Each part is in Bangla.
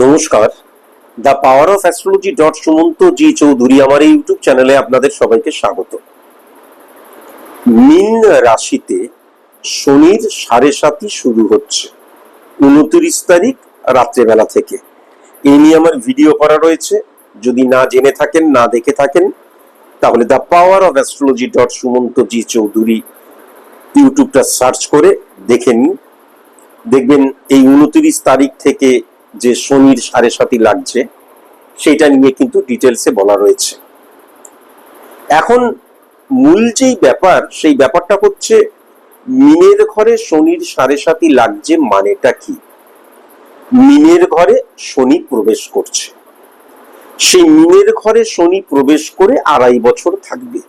নমস্কার। The power of astrology dot Sumanta ji Chowdhury আমার এই ইউটিউব চ্যানেলে আপনাদের সবাইকে স্বাগত। মিন রাশিতে শনির সাড়ে সাতই শুরু হচ্ছে। উনত্রিশ তারিখ রাত্রেবেলা থেকে। এই নিয়ে আমার ভিডিও করা রয়েছে। যদি না জেনে থাকেন, না দেখে থাকেন, তাহলে the power of astrology dot Sumanta ji Chowdhury ইউটিউবটা search করে দেখে নিন। দেখবেন এই উনত্রিশ তারিখ থেকে যে শনির সাড়ে সাতি লাগছে সেটা নিয়ে কিন্তু ডিটেলসে বলা রয়েছে। এখন মূল যেই ব্যাপার, সেই ব্যাপারটা হচ্ছে মিনের ঘরে শনির সাড়ে সাতি লাগছে মানেটা কি? মিনের ঘরে শনি প্রবেশ করছে। সেই মিনের ঘরে শনি প্রবেশ করে আড়াই বছর থাকবে।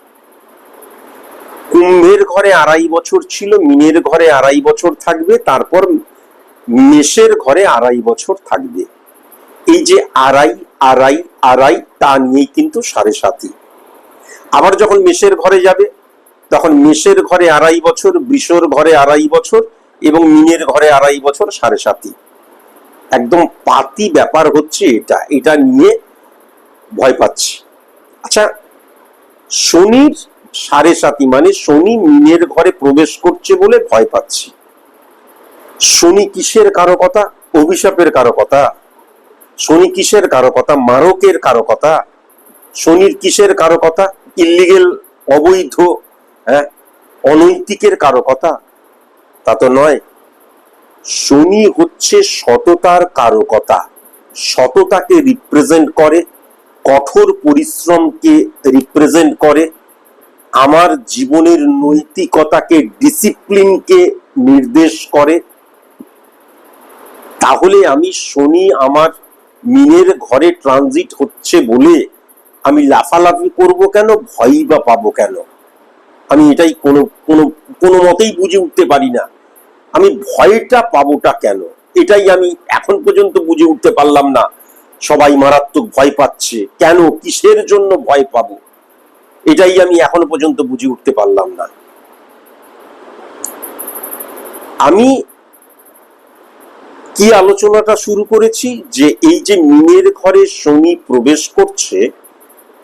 কুম্ভের ঘরে আড়াই বছর ছিল, মিনের ঘরে আড়াই বছর থাকবে, তারপর মেষের ঘরে আড়াই বছর থাকবে। এই যে আড়াই আড়াই আড়াই, তা নিয়েই কিন্তু সাড়ে সাতই। আবার যখন মেষের ঘরে যাবে, তখন মেষের ঘরে আড়াই বছর, বৃষর ঘরে আড়াই বছর এবং মিনের ঘরে আড়াই বছর সাড়ে সাতই। একদম পাতি ব্যাপার হচ্ছে এটা। এটা নিয়ে ভয় পাচ্ছি। আচ্ছা শনির সাড়ে সাতই মানে শনি মিনের ঘরে প্রবেশ করছে বলে ভয় পাচ্ছি। শনি কিসের কারকতা অভিশাপের কারকতা শনি কিসের কারকতা মারকের কারকতা শনির কিসের কারকতা ইলিগেল অবৈধ হ্যাঁ অনৈতিকের কারকতা তা তো নয়। শনি হচ্ছে সততার কারকতা সততাকে রিপ্রেজেন্ট করে, কঠোর পরিশ্রমকে রিপ্রেজেন্ট করে, আমার জীবনের নৈতিকতাকে ডিসিপ্লিনকে নির্দেশ করে তাহলে আমি শনি আমার মিনের ঘরে ট্রানজিট হচ্ছে বলে আমি লাফালাফি করব কেন? ভয়ই বা পাবো কেন? আমি এটাই কোনো কোনো কোনো মতেই বুঝে উঠতে পারি না। আমি ভয়টা পাবোটা কেন? এটাই আমি এখন পর্যন্ত বুঝে উঠতে পারলাম না। সবাই মারাত্মক ভয় পাচ্ছে। কেন? কিসের জন্য ভয় পাবো? এটাই আমি এখনও পর্যন্ত বুঝে উঠতে পারলাম না। আমি কি আলোচনাটা শুরু করেছি? যে এই যে মিনের ঘরে শনি প্রবেশ করছে,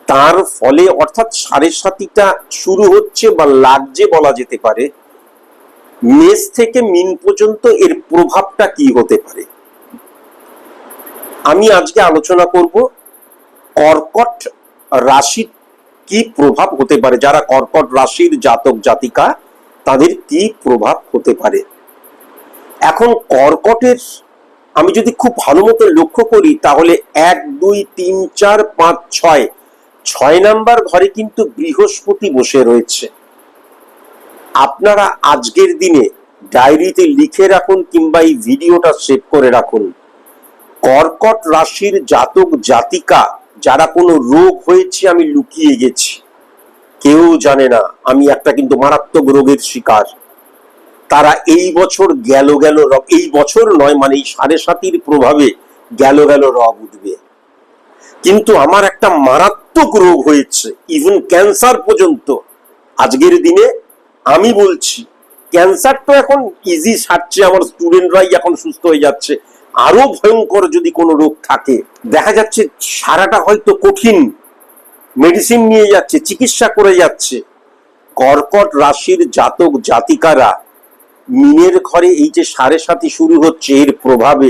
তার ফলে অর্থাৎ সাড়ে সাতিটা শুরু হচ্ছে বা লাগছে বলা যেতে পারে, মেষ থেকে মিন পর্যন্ত এর প্রভাবটা কি হতে পারে? আমি আজকে আলোচনা করব কর্কট রাশি কি প্রভাব হতে পারে, যারা কর্কট রাশির জাতক জাতিকা, তাদের কি প্রভাব হতে পারে? এখন কর্কটের, আমি যদি খুব ভালো মতো লক্ষ্য করি, তাহলে এক, দুই, তিন, চার, পাঁচ, ছয়। ছয় নাম্বার ঘরে কিন্তু বৃহস্পতি বসে রয়েছে। আপনারা আজকের দিনে ডায়েরিতে লিখে রাখুন কিংবা এই ভিডিওটা সেভ করে রাখুন। কর্কট রাশির জাতক, জাতিকা, যারা কোনো রোগ হয়েছে, আমি লুকিয়ে গেছি। কেউ জানে না, আমি একটা কিন্তু মারাত্মক রোগের শিকার। তারা এই বছর গেল গেল রব, এই বছর নয় মানে এই সাড়ে সাতির প্রভাবে গেল গেল রব উঠবে। কিন্তু আমার একটা মারাত্মক রোগ হয়েছে ইভেন ক্যান্সার পর্যন্ত। আজকের দিনে আমি বলছি ক্যান্সার তো এখন ইজি সারছে, আমার স্টুডেন্টরাই এখন সুস্থ হয়ে যাচ্ছে। আরও ভয়ঙ্কর যদি কোনো রোগ থাকে, দেখা যাচ্ছে সারাটা হয়তো কঠিন। মেডিসিন নিয়ে যাচ্ছে, চিকিৎসা করে যাচ্ছে। কর্কট রাশির জাতক জাতিকারা মিনের ঘরে এই যে সাড়ে সাতি শুরু হচ্ছে, এর প্রভাবে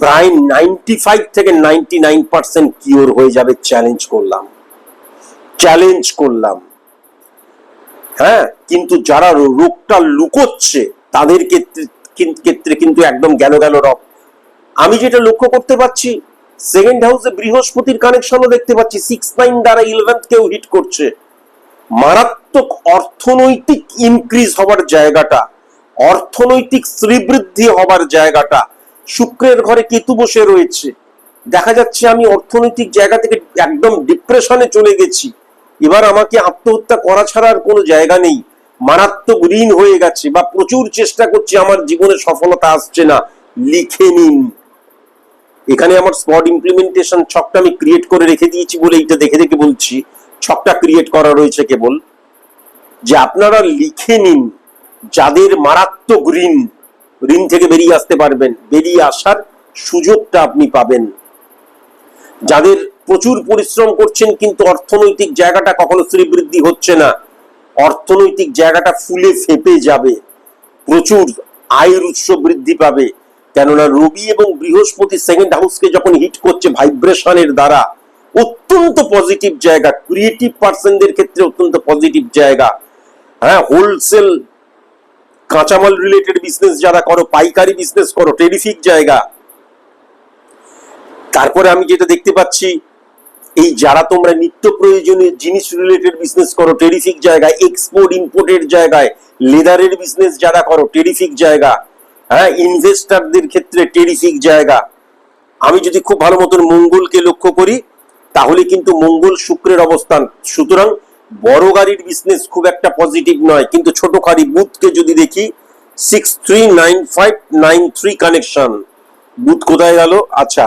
প্রায় নাইনটি ফাইভ থেকে নাইনটি নাইন পার্সেন্ট কিওর হয়ে যাবে চ্যালেঞ্জ করলাম। চ্যালেঞ্জ করলাম। হ্যাঁ কিন্তু যারা রোগটা লুকোচ্ছে তাদের ক্ষেত্রে ক্ষেত্রে কিন্তু একদম গেল গেল রব আমি যেটা লক্ষ্য করতে পারছি সেকেন্ড হাউসে বৃহস্পতির কানেকশনও দেখতে পাচ্ছি সিক্স নাইন দ্বারা ইলেভেন্থ কেউ হিট করছে। মারাত্মক অর্থনৈতিক ইনক্রিজ হবার জায়গাটা অর্থনৈতিক শ্রীবৃদ্ধি হবার জায়গাটা। শুক্রের ঘরে কেতু বসে রয়েছে। দেখা যাচ্ছে আমি অর্থনৈতিক জায়গা থেকে একদম ডিপ্রেশনে চলে গেছি। এবার আমাকে আত্মহত্যা করা ছাড়া আর কোনো জায়গা নেই। মারাত্মক ঋণ হয়ে গেছে বা প্রচুর চেষ্টা করছি, আমার জীবনে সফলতা আসছে না। লিখে নিন। এখানে আমার স্পট ইমপ্লিমেন্টেশন ছকটা আমি ক্রিয়েট করে রেখে দিয়েছি বলে এইটা দেখে দেখে বলছি। ছকটা ক্রিয়েট করা রয়েছে কেবল। যে আপনারা লিখে নিন। যাদের মারাত্মক ঋণ ঋণ থেকে বেরিয়ে আসতে পারবেন, বেরিয়ে আসার সুযোগটা আপনি পাবেন। যাদের প্রচুর পরিশ্রম করছেন কিন্তু অর্থনৈতিক জায়গাটা কখনো শ্রীবৃদ্ধি হচ্ছে না, অর্থনৈতিক জায়গাটা ফুলে ফেপে যাবে, প্রচুর আয়ের উৎস বৃদ্ধি পাবে। কেননা রবি এবং বৃহস্পতি সেকেন্ড হাউসকে যখন হিট করছে ভাইব্রেশনের দ্বারা, অত্যন্ত পজিটিভ জায়গা ক্রিয়েটিভ পার্সনদের ক্ষেত্রে অত্যন্ত পজিটিভ জায়গা। হ্যাঁ হোলসেল কাঁচামাল রিলেটেড বিজনেস যারা করো, পাইকারি বিজনেস করো টেরিফিক জায়গা। তারপরে আমি যেটা দেখতে পাচ্ছি, এই যারা তোমরা নিত্য প্রয়োজনীয় জিনিস রিলেটেড বিজনেস করো টেরিফিক জায়গায় এক্সপোর্ট ইম্পোর্টের জায়গায় লেদারের বিজনেস যারা করো টেরিফিক জায়গা হ্যাঁ ইনভেস্টারদের ক্ষেত্রে টেরিফিক জায়গা। আমি যদি খুব ভালো মতন মঙ্গলকে লক্ষ্য করি, তাহলে কিন্তু মঙ্গল শুক্রের অবস্থান। সুতরাং বড় গাড়ির বিজনেস খুব একটা পজিটিভ নয়, কিন্তু ছোট গাড়ি বুথকে যদি দেখি six three nine five nine three connection booth কোথায় গেল? আচ্ছা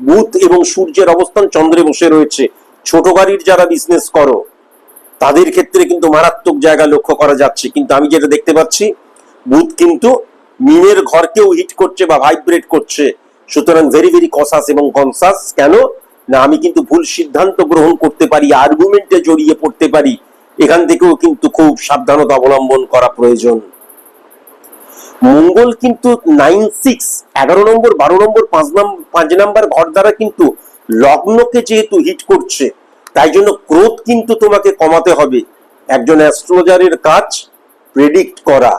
বুথ এবং সূর্যের অবস্থান চন্দ্রে বসে রয়েছে। ছোট গাড়ির যারা বিজনেস করো, তাদের ক্ষেত্রে কিন্তু মারাত্মক জায়গা লক্ষ্য করা যাচ্ছে। কিন্তু আমি যেটা দেখতে পাচ্ছি, বুথ কিন্তু মিনের ঘরকেও হিট করছে বা ভাইব্রেট করছে। সুতরাং ভেরি ভেরি কসাস এবং কনসাস কেন? না, আমি কিন্তু ভুল সিদ্ধান্ত গ্রহণ করতে পারি আর্গুমেন্টে জড়িয়ে পড়তে পারি। এখান থেকেও কিন্তু খুব সাবধানতা অবলম্বন করা প্রয়োজন। মঙ্গল কিন্তু নাইন সিক্স এগারো নম্বর, বারো নম্বর, পাঁচ নম্বর পাঁচ নাম্বার ঘর দ্বারা কিন্তু লগ্নকে যেহেতু হিট করছে, তাই জন্য ক্রোধ কিন্তু তোমাকে কমাতে হবে। একজন অ্যাস্ট্রোলজারের কাজ প্রেডিক্ট করা,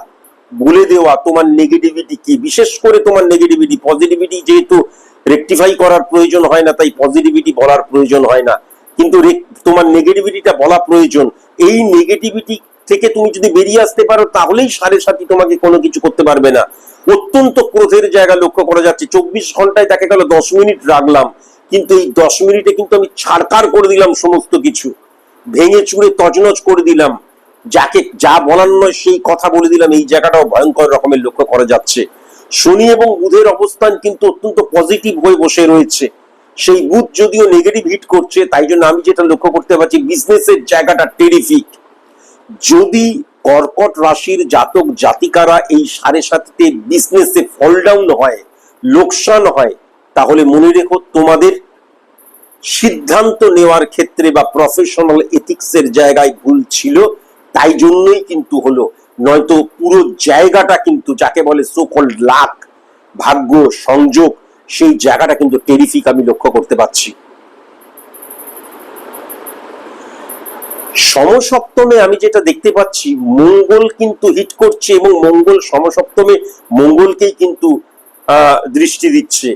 বলে দেওয়া, তোমার নেগেটিভিটি কি? বিশেষ করে তোমার নেগেটিভিটি পজিটিভিটি যেহেতু রেকটিফাই করার প্রয়োজন হয় না, তাই পজিটিভিটি বলার প্রয়োজন হয় না। কিন্তু তোমার নেগেটিভিটিটা বলা প্রয়োজন। এই নেগেটিভিটি থেকে তুমি যদি বেরিয়ে আসতে পারো, তাহলেই সাড়ে সাথী তোমাকে কোনো কিছু করতে পারবে না। অত্যন্ত ক্রোধের জায়গা লক্ষ্য করা যাচ্ছে। চব্বিশ ঘন্টায় তাকে গেল দশ মিনিট রাখলাম। কিন্তু এই দশ মিনিটে কিন্তু আমি ছাড়কার করে দিলাম সমস্ত কিছু। ভেঙে চুড়ে তজনজ করে দিলাম। যাকে যা বলার নয় সেই কথা বলে দিলাম। এই জায়গাটাও ভয়ঙ্কর রকমের লক্ষ্য করা যাচ্ছে। শনি এবং বুধের অবস্থান কিন্তু অত্যন্ত পজিটিভ হয়ে বসে রয়েছে। সেই বুধ যদিও নেগেটিভ হিট করছে, তাই জন্য আমি যেটা লক্ষ্য করতে পারছি বিজনেসের জায়গাটা টেরিফিক যদি কর্কট রাশির জাতক জাতিকারা এই সাড়ে সাততে বিজনেসে ফল ডাউন হয়, লোকসান হয়, তাহলে মনে রেখো তোমাদের সিদ্ধান্ত নেওয়ার ক্ষেত্রে বা প্রফেশনাল এথিক্সের জায়গায় ভুল ছিল, তাই জন্যই কিন্তু হলো। নয়তো পুরো জায়গাটা কিন্তু যাকে বলে সোকল লাক ভাগ্য, সংযোগ, সেই জায়গাটা কিন্তু টেরিফিক আমি লক্ষ্য করতে পারছি। সমসপ্তমে আমি যেটা দেখতে পাচ্ছি, মঙ্গল কিন্তু হিট করছে এবং মঙ্গল সমসপ্তমে মঙ্গলকেই কিন্তু দৃষ্টি দিচ্ছে।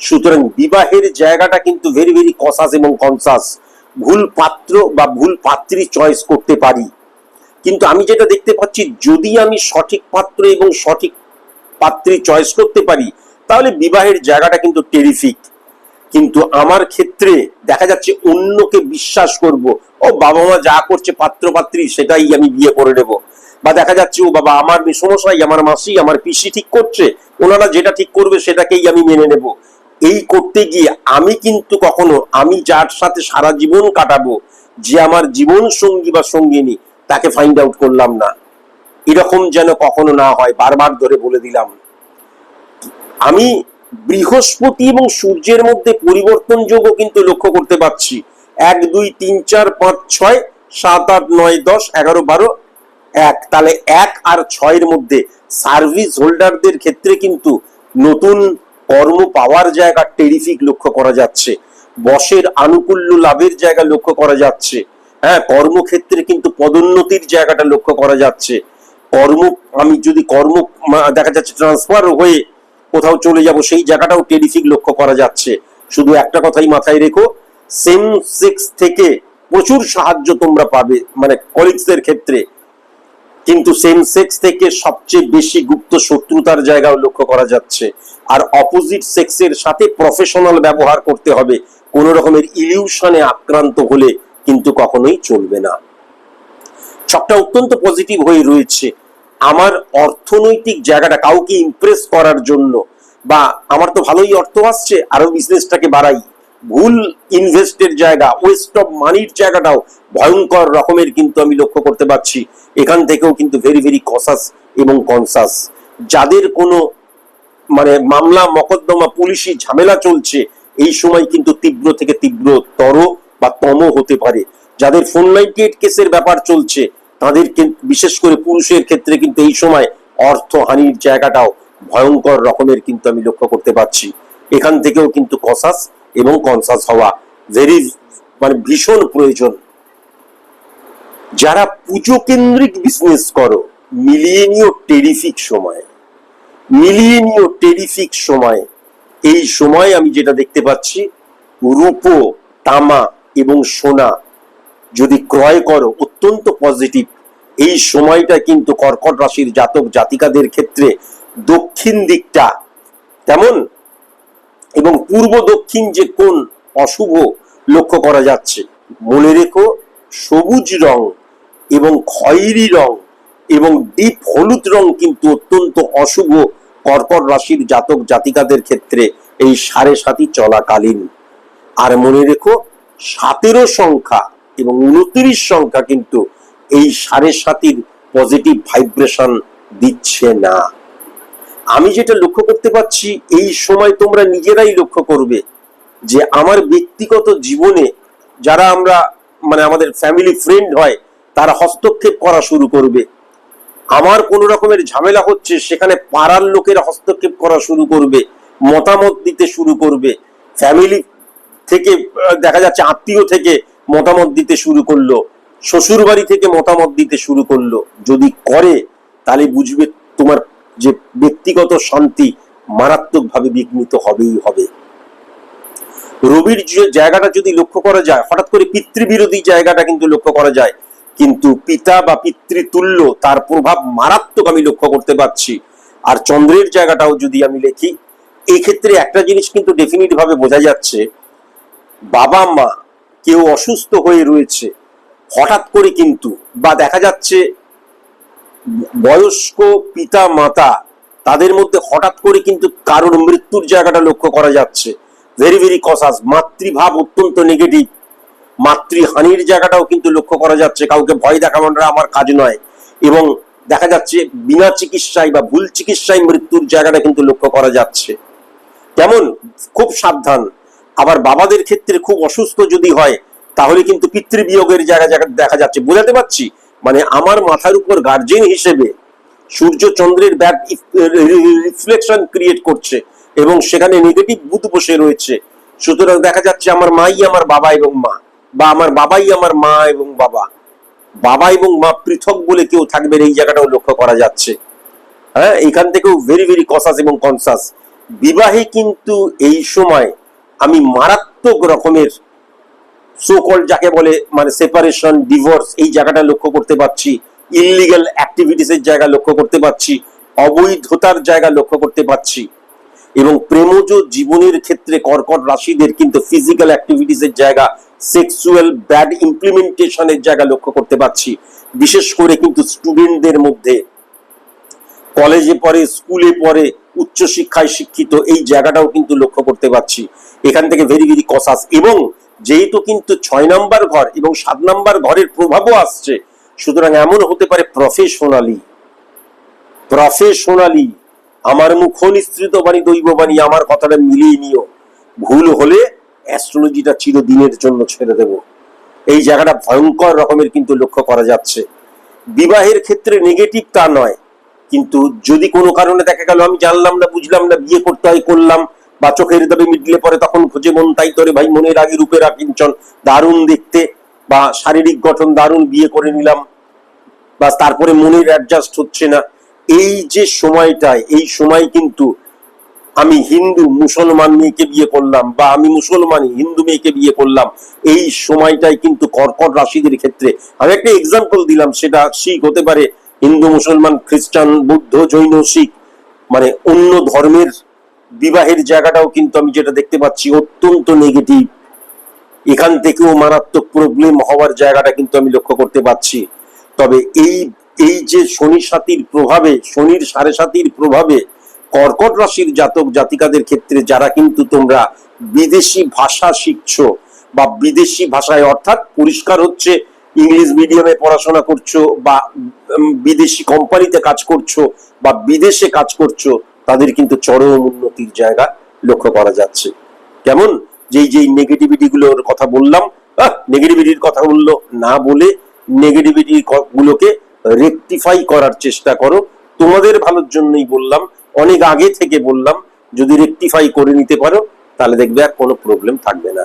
সুতরাং বিবাহের জায়গাটা কিন্তু ভেরি ভেরি কসাস এবং কনসাস ভুল পাত্র বা ভুল পাত্রী চয়েস করতে পারি। কিন্তু আমি যেটা দেখতে পাচ্ছি, যদি আমি সঠিক পাত্র এবং সঠিক পাত্রী চয়েস করতে পারি, তাহলে বিবাহের জায়গাটা কিন্তু টেরিফিক কিন্তু আমার ক্ষেত্রে দেখা যাচ্ছে অন্যকে বিশ্বাস করব, ও বাবা মা যা করছে পাত্র পাত্রী সেটাই আমি বিয়ে করে নেব। বা দেখা যাচ্ছে ও বাবা আমার সমস্যাই আমার মাসি, আমার পিসি ঠিক করছে, ওনারা যেটা ঠিক করবে সেটাকেই আমি মেনে নেব। এই করতে গিয়ে আমি কিন্তু কখনো, আমি যার সাথে সারা জীবন কাটাবো, যে আমার জীবন সঙ্গী বা সঙ্গিনী তাকে ফাইন্ড আউট করলাম না। এরকম যেন কখনো না হয়, বারবার ধরে বলে দিলাম। আমি বৃহস্পতি এবং সূর্যের মধ্যে পরিবর্তন যোগও কিন্তু লক্ষ্য করতে পারছি। এক, দুই, তিন, চার, পাঁচ, ছয়, সাত, আট, নয়, দশ, এগারো, বারো, এক। তাহলে এক আর ছয়ের মধ্যে সার্ভিস হোল্ডারদের ক্ষেত্রে কিন্তু নতুন কর্ম পাওয়ার জায়গা টেরিফিক লক্ষ্য করা যাচ্ছে। বসের আনুকূল্য লাভের জায়গা লক্ষ্য করা যাচ্ছে। হ্যাঁ কর্মক্ষেত্রে কিন্তু পদোন্নতির জায়গাটা লক্ষ্য করা যাচ্ছে। কর্ম, আমি যদি কর্ম দেখা যাচ্ছে ট্রান্সফার হয়ে কোথাও চলে যাব, সেই জায়গাটাও টেরিফিক লক্ষ্য করা যাচ্ছে। শুধু একটা কথাই মাথায় রেখো সেম সেক্স থেকে প্রচুর সাহায্য তোমরা পাবে মানে কলিগসদের ক্ষেত্রে। কিন্তু সেম সেক্স থেকে সবচেয়ে বেশি গুপ্ত শত্রুতার জায়গাও লক্ষ্য করা যাচ্ছে। আর অপোজিট সেক্সের সাথে প্রফেশনাল ব্যবহার করতে হবে। কোন রকমের ইলিউশনে আক্রান্ত হলে কিন্তু কখনোই চলবে না। সবটা অত্যন্ত পজিটিভ হয়ে রয়েছে। আমার অর্থনৈতিক জায়গাটা কাউকে ইমপ্রেস করার জন্য বা আমার তো ভালোই অর্থ আসছে, আরও বিজনেসটাকে বাড়াই। ভুল ইনভেস্টের জায়গা ওয়েস্ট অফ মানির জায়গাটাও ভয়ঙ্কর রকমের কিন্তু আমি লক্ষ্য করতে পারছি। এখান থেকেও কিন্তু ভেরি ভেরি কসাস এবং কনসাস যাদের কোনো মানে মামলা, মকদ্দমা, পুলিশি ঝামেলা চলছে, এই সময় কিন্তু তীব্র থেকে তীব্রতর বা তম হতে পারে। যাদের ফোর নাইনটি এইট কেসের ব্যাপার চলছে, তাদের বিশেষ করে পুরুষের ক্ষেত্রে কিন্তু এই সময় অর্থহানির জায়গাটাও ভয়ঙ্কর রকমের কিন্তু আমি লক্ষ্য করতে পারছি। এখান থেকেও কিন্তু কসাস এবং কনসাস হওয়া ভেরি মানে ভীষণ প্রয়োজন। যারা পুজো কেন্দ্রিক বিজনেস করো মিলিয়ে নিও টেরিফিক সময় মিলিয়ে নিও টেরিফিক সময়, এই সময় আমি যেটা দেখতে পাচ্ছি, রূপো, তামা এবং সোনা যদি ক্রয় করো, অত্যন্ত পজিটিভ এই সময়টা কিন্তু কর্কট রাশির জাতক জাতিকাদের ক্ষেত্রে দক্ষিণ দিকটা তেমন এবং পূর্ব দক্ষিণ যে কোন অশুভ লক্ষ্য করা যাচ্ছে, মনে রেখো সবুজ রং এবং খয়েরি রং এবং ডিপ হলুদ রং কিন্তু অত্যন্ত অশুভ কর্কট রাশির জাতক জাতিকাদের ক্ষেত্রে এই সাড়ে সাতি চলাকালীন। আর মনে রেখো সতেরো সংখ্যা এবং উনত্রিশ সংখ্যা কিন্তু এই সাড়ে সাতির পজিটিভ ভাইব্রেশন দিচ্ছে না। আমি যেটা লক্ষ্য করতে পারছি, এই সময় তোমরা নিজেরাই লক্ষ্য করবে যে আমার ব্যক্তিগত জীবনে যারা আমরা মানে আমাদের ফ্যামিলি ফ্রেন্ড হয়, তারা হস্তক্ষেপ করা শুরু করবে। আমার কোনো রকমের ঝামেলা হচ্ছে, সেখানে পাড়ার লোকের হস্তক্ষেপ করা শুরু করবে, মতামত দিতে শুরু করবে। ফ্যামিলি থেকে দেখা যাচ্ছে আত্মীয় থেকে মতামত দিতে শুরু করল শ্বশুর বাড়ি থেকে মতামত দিতে শুরু করল। যদি করে, তাহলে বুঝবে তোমার যে ব্যক্তিগত শান্তি মারাত্মকভাবে বিঘ্নিত হবেই হবে। রবির যে জায়গাটা যদি লক্ষ্য করা যায়, হঠাৎ করে পিতৃবিরোধী জায়গাটা কিন্তু লক্ষ্য করা যায়। কিন্তু পিতা বা পিতৃতুল্য, তার প্রভাব মারাত্মক আমি লক্ষ্য করতে পারছি। আর চন্দ্রের জায়গাটাও যদি আমি লিখি এই ক্ষেত্রে একটা জিনিস কিন্তু ডেফিনিট ভাবে বোঝা যাচ্ছে বাবা, মা কেউ অসুস্থ হয়ে রয়েছে। হঠাৎ করে কিন্তু বা দেখা যাচ্ছে বয়স্ক পিতা মাতা তাদের মধ্যে হঠাৎ করে কিন্তু কারোর মৃত্যুর জায়গাটা লক্ষ্য করা যাচ্ছে। ভেরি ভেরি কসাস মাতৃভাব অত্যন্ত নেগেটিভ মাতৃহানির জায়গাটাও কিন্তু লক্ষ্য করা যাচ্ছে। কাউকে ভয় দেখানোটা আমার কাজ নয়। এবং দেখা যাচ্ছে বিনা চিকিৎসায় বা ভুল চিকিৎসায় মৃত্যুর জায়গাটা কিন্তু লক্ষ্য করা যাচ্ছে। কেমন? খুব সাবধান। আবার বাবাদের ক্ষেত্রে খুব অসুস্থ যদি হয়, তাহলে কিন্তু পিতৃবিয়োগের জায়গা জায়গা দেখা যাচ্ছে। বোঝাতে পারছি? মানে আমার মাথার উপর গার্জেন হিসেবে সূর্য চন্দ্রের ব্যাড রিফ্লেকশন ক্রিয়েট করছে এবং সেখানে নেগেটিভ বুধ বসে রয়েছে। সুতরাং দেখা যাচ্ছে আমার মাই আমার বাবা এবং মা, বা আমার বাবাই আমার মা এবং বাবা। বাবা এবং মা পৃথক বলে কেউ থাকবেন এই জায়গাটাও লক্ষ্য করা যাচ্ছে। হ্যাঁ এখান থেকেও ভেরি ভেরি কসাস এবং কনসাস বিবাহে কিন্তু এই সময় আমি মারাত্মক রকমের সোকল যাকে বলে মানে সেপারেশন ডিভোর্স এই জায়গাটা লক্ষ্য করতে পারছি। ইলিগাল অ্যাক্টিভিটিস এর জায়গা লক্ষ্য করতে পারছি। অবৈধতার জায়গা লক্ষ্য করতে পারছি। এবং প্রেমজ জীবনের ক্ষেত্রে কর্কট রাশিদের কিন্তু ফিজিক্যাল অ্যাক্টিভিটিস এর জায়গা সেক্সুয়াল ব্যাড ইমপ্লিমেন্টেশনের জায়গা লক্ষ্য করতে পারছি। বিশেষ করে কিন্তু স্টুডেন্টদের মধ্যে। কলেজে পড়ে স্কুলে পড়ে উচ্চশিক্ষায় শিক্ষিত, এই জায়গাটাও কিন্তু লক্ষ্য করতে পারছি। এখান থেকে ভেরি ভেরি কসাস এবং যেহেতু কিন্তু ছয় নাম্বার ঘর এবং সাত নাম্বার ঘরের প্রভাবও আসছে, সুতরাং এমন হতে পারে প্রফেশনালি প্রফেশনালি আমার মুখ নিঃসৃত বাণী, দৈব বাণী, আমার কথাটা মিলিয়ে নিও। ভুল হলে অ্যাস্ট্রোলজিটা চিরদিনের জন্য ছেড়ে দেব। এই জায়গাটা ভয়ঙ্কর রকমের কিন্তু লক্ষ্য করা যাচ্ছে। বিবাহের ক্ষেত্রে নেগেটিভ তা নয়। কিন্তু যদি কোনো কারণে দেখা গেল, আমি জানলাম না, বুঝলাম না, বিয়ে করতে হয়, করলাম, বা চোখের দাবে মিটলে পরে তখন খুঁজে মন তাই তোরে ভাই, মনের আগে রূপের আকিঞ্চন দারুণ দেখতে, বা শারীরিক গঠন দারুণ, বিয়ে করে নিলাম, বা তারপরে মনের অ্যাডজাস্ট হচ্ছে না। এই যে সময়টায় এই সময় কিন্তু আমি হিন্দু মুসলমান মেয়েকে বিয়ে করলাম, বা আমি মুসলমান হিন্দু মেয়েকে বিয়ে করলাম, এই সময়টাই কিন্তু কর্কট রাশিদের ক্ষেত্রে। আমি একটা এক্সাম্পল দিলাম, সেটা শিখ হতে পারে হিন্দু, মুসলমান, খ্রিস্টান, বৌদ্ধ, জৈন, শিখ মানে অন্য ধর্মের বিবাহের জায়গাটাও কিন্তু আমি যেটা দেখতে পাচ্ছি অত্যন্ত নেগেটিভ এখান থেকেও মারাত্মক প্রবলেম হওয়ার জায়গাটা কিন্তু আমি লক্ষ্য করতে পারছি তবে এই এই যে শনি সাতির প্রভাবে, শনির সাড়ে সাতির প্রভাবে কর্কট রাশির জাতক জাতিকাদের ক্ষেত্রে যারা কিন্তু তোমরা বিদেশি ভাষা শিখছো বা বিদেশি ভাষায় অর্থাৎ পরিষ্কার হচ্ছে ইংলিশ মিডিয়ামে পড়াশোনা করছ বা বিদেশি কোম্পানিতে কাজ করছ বা বিদেশে কাজ করছ, তাদের কিন্তু চরম উন্নতির জায়গা লক্ষ্য করা যাচ্ছে। কেমন? যেই যেই নেগেটিভিটি গুলোর কথা বললাম নেগেটিভিটির কথা বলল না বলে নেগেটিভিটি গুলোকে রেকটিফাই করার চেষ্টা করো। তোমাদের ভালোর জন্যই বললাম, অনেক আগে থেকে বললাম, যদি রেকটিফাই করে নিতে পারো, তাহলে দেখবে আর কোনো প্রবলেম থাকবে না।